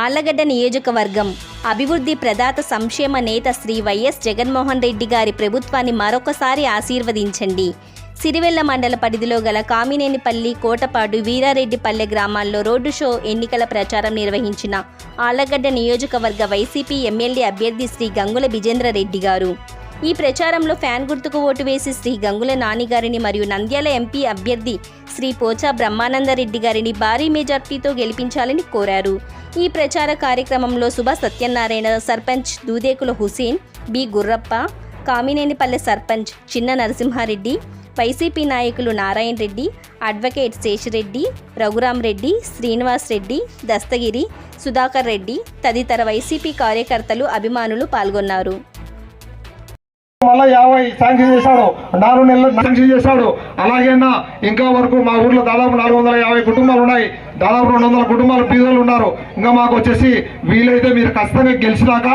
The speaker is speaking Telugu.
ఆళ్ళగడ్డ నియోజకవర్గం. అభివృద్ధి ప్రదాత సంక్షేమ నేత శ్రీ వైఎస్ జగన్మోహన్ రెడ్డి గారి ప్రభుత్వాన్ని మరొకసారి ఆశీర్వదించండి. సిరివెల్ల మండల పరిధిలో గల కామినేనిపల్లి కోటపాడు వీరారెడ్డిపల్లె గ్రామాల్లో రోడ్డు షో ఎన్నికల ప్రచారం నిర్వహించిన ఆళ్ళగడ్డ నియోజకవర్గ వైసీపీ ఎమ్మెల్యే అభ్యర్థి శ్రీ గంగుల బిజేంద్ర రెడ్డి గారు. ఈ ప్రచారంలో ఫ్యాన్ గుర్తుకు ఓటు వేసి శ్రీ గంగుల నాని గారిని మరియు నంద్యాల ఎంపీ అభ్యర్థి శ్రీ పోచా బ్రహ్మానందరెడ్డి గారిని భారీ మెజార్టీతో గెలిపించాలని కోరారు. ఈ ప్రచార కార్యక్రమంలో సుభ సత్యనారాయణ సర్పంచ్ దూదేకుల హుసేన్ బి గుర్రప్ప కామినేనిపల్లె సర్పంచ్ చిన్న నరసింహారెడ్డి వైసీపీ నాయకులు నారాయణ రెడ్డి అడ్వకేట్ శేషిరెడ్డి రఘురాం రెడ్డి శ్రీనివాస్ రెడ్డి దస్తగిరి సుధాకర్ రెడ్డి తదితర వైసీపీ కార్యకర్తలు అభిమానులు పాల్గొన్నారు. మళ్ళీ యాభై శాంక్షన్ చేశాడు. నాలుగు నెలలు శాంక్షన్ చేశాడు. అలాగే ఇంకా వరకు మా ఊర్లో దాదాపు నాలుగు వందల యాభై కుటుంబాలు ఉన్నాయి. దాదాపు రెండు వందల కుటుంబాలు పీదలు ఉన్నారు. ఇంకా మాకు వచ్చేసి వీలైతే మీరు ఖచ్చితంగా గెలిచినాక